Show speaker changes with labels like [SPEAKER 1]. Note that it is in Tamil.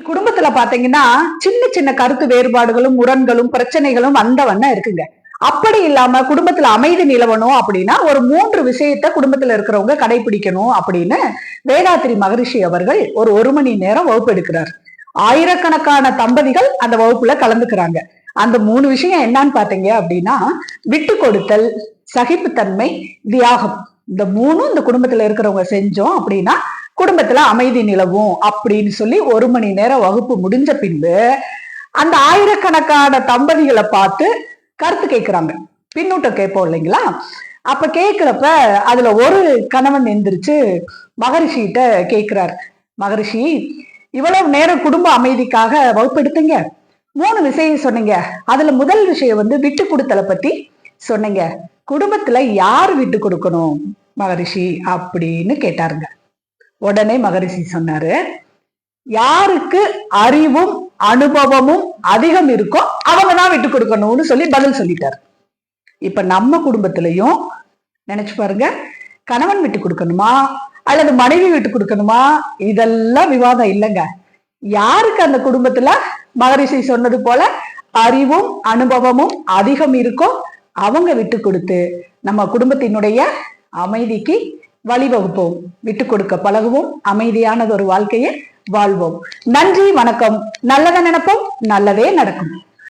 [SPEAKER 1] குடும்பத்துல பாத்தீங்கன்னா சின்ன சின்ன கருத்து வேறுபாடுகளும் முரண்களும் பிரச்சனைகளும் வந்த வண்ணம் இருக்குங்க. அப்படி இல்லாம குடும்பத்துல அமைதி நிலவணும் அப்படின்னா ஒரு மூன்று விஷயத்த குடும்பத்துல இருக்கிறவங்க கடைபிடிக்கணும் அப்படின்னு வேதாத்திரி மகரிஷி அவர்கள் ஒரு ஒரு மணி நேரம் வகுப்பு எடுக்கிறார் ஆயிரக்கணக்கான தம்பதிகள் அந்த வகுப்புல கலந்துக்கிறாங்க. அந்த மூணு விஷயம் என்னன்னு பாத்தீங்க அப்படின்னா விட்டு கொடுத்தல் சகிப்புத்தன்மை தியாகம். இந்த மூணும் இந்த குடும்பத்துல இருக்கிறவங்க செஞ்சோம் அப்படின்னா குடும்பத்துல அமைதி நிலவும் அப்படின்னு சொல்லி ஒரு மணி நேரம் வகுப்பு முடிஞ்ச பின்பு அந்த ஆயிரக்கணக்கான தம்பதிகளை பார்த்து கருத்து கேட்கிறாங்க பின்னூட்டம் கேட்போம் இல்லைங்களா? அப்ப கேட்கிறப்ப அதுல ஒரு கணவன் எந்திரிச்சு மகரிஷிகிட்ட கேட்கிறார் மகரிஷி இவ்வளவு நேரம் குடும்ப அமைதிக்காக வகுப்பு எடுத்தீங்க. மூணு விஷயம் சொன்னீங்க. அதுல முதல் விஷயம் வந்து விட்டு கொடுத்தலை பத்தி சொன்னீங்க. குடும்பத்துல யார் விட்டு கொடுக்கணும் மகரிஷி அப்படின்னு கேட்டாருங்க. உடனே மகரிஷி சொன்னாரு யாருக்கு அறிவும் அனுபவமும் அதிகம் இருக்கோ அவங்க தான் விட்டு கொடுக்கணும்னு சொல்லி பதில் சொல்லிட்டாரு. இப்ப நம்ம குடும்பத்திலையும் நினைச்சு பாருங்க கணவன் விட்டு கொடுக்கணுமா? அல்லது மனைவி விட்டு கொடுக்கணுமா? இதெல்லாம் விவாதம் இல்லைங்க. யாருக்கு அந்த குடும்பத்துல மகரிஷி சொன்னது போல அறிவும் அனுபவமும் அதிகம் இருக்கோ அவங்க விட்டு கொடுத்து நம்ம குடும்பத்தினுடைய அமைதிக்கு வழிவகுப்போம். விட்டு கொடுக்க பழகுவோம். அமைதியானது ஒரு வாழ்க்கையை வாழ்வோம். நன்றி வணக்கம். நல்லதை நினைப்போம் நல்லதே நடக்கும்.